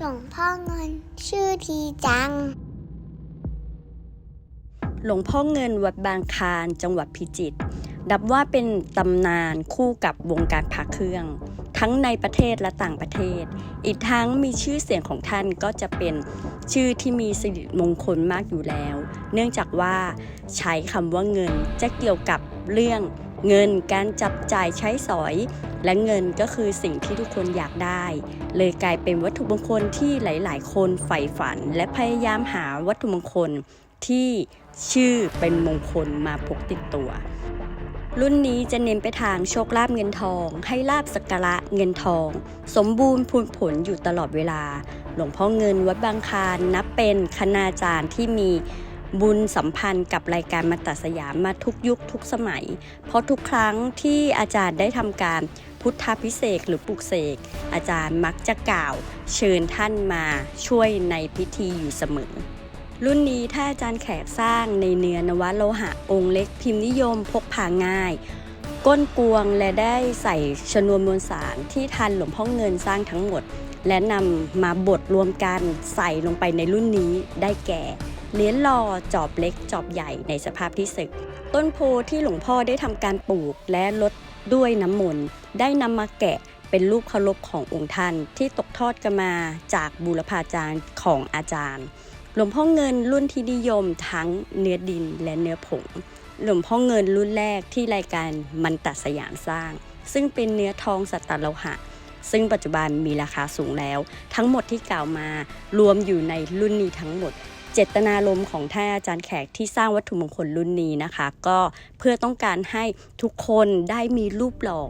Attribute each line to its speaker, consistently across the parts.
Speaker 1: หลวงพ่อเงินชื่อทีจัง
Speaker 2: หลวงพ่อเงินวัดบางคานจังหวัดพิจิตรนับว่าเป็นตำนานคู่กับวงการพระเครื่อง ทั้งในประเทศและต่างประเทศ อีกทั้งมีชื่อเสียงของท่านก็จะเป็นชื่อที่มีสิริมงคลมากอยู่แล้ว เนื่องจากว่าใช้คำว่าเงินจะเกี่ยวกับเรื่อง เงินการจับจ่ายใช้สอย และเงินก็คือสิ่งที่ทุกคนอยากได้ เลยกลายเป็นวัตถุมงคลที่หลาย ๆ คนใฝ่ฝัน และพยายามหาวัตถุมงคลที่ชื่อเป็นมงคลมาพกติดตัว รุ่นนี้จะเน้นไปทางโชคลาภเงินทอง ให้ลาบสักการะเงินทอง สมบูรณ์พูนผลอยู่ตลอดเวลา หลวงพ่อเงินวัดบางคานนับเป็นคณาจารย์ที่มี บุญสัมพันธ์กับรายการมาตัดสยามมาทุกยุคทุกสมัย เพราะทุกครั้งที่อาจารย์ได้ทำการพุทธพิเศษหรือปลุกเสก อาจารย์มักจะกล่าว เชิญท่านมาช่วยในพิธีอยู่เสมอ รุ่นนี้ถ้าอาจารย์แขกสร้างในเนื้อนวโลหะองค์เล็กพิมพ์นิยมพกพาง่าย ก้นกวงและได้ใส่ชนวนมวลสารที่ทันหลวงพ่อเงินสร้างทั้งหมด และนำมาบดรวมกันใส่ลงไปในรุ่นนี้ได้แก่ เหรียญหล่อจอบเล็กจอบใหญ่ในสภาพที่สึก ต้นโพที่หลวงพ่อได้ทำการปลูกและลดด้วยน้ำมนต์ได้นำมาแกะเป็นรูปเคารพขององค์ท่านที่ตกทอดกันมาจากบูรพาจารย์ของอาจารย์ หลวงพ่อเงินรุ่นที่นิยมทั้งเนื้อดินและเนื้อผง หลวงพ่อเงินรุ่นแรกที่รายการมันตัดสยามสร้าง ซึ่งเป็นเนื้อทองสัตตโลหะ ซึ่งปัจจุบันมีราคาสูงแล้ว ทั้งหมดที่กล่าวมารวมอยู่ในรุ่นนี้ทั้งหมด เจตนารมณ์ของท่านอาจารย์แขกที่สร้างวัตถุมงคลรุ่นนี้นะคะ ก็เพื่อต้องการให้ทุกคนได้มีรูปหล่อ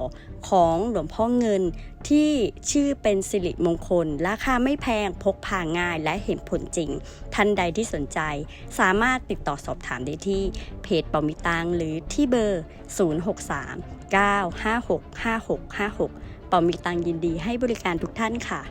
Speaker 2: ของหลวงพ่อเงินที่ชื่อเป็นสิริมงคล ราคาไม่แพงพกพาง่ายและเห็นผลจริง ท่านใดที่สนใจ สามารถติดต่อสอบถามได้ที่เพจปอมิตังหรือที่เบอร์ 063 956 5656 ปอมิตังยินดีให้บริการทุกท่านค่ะ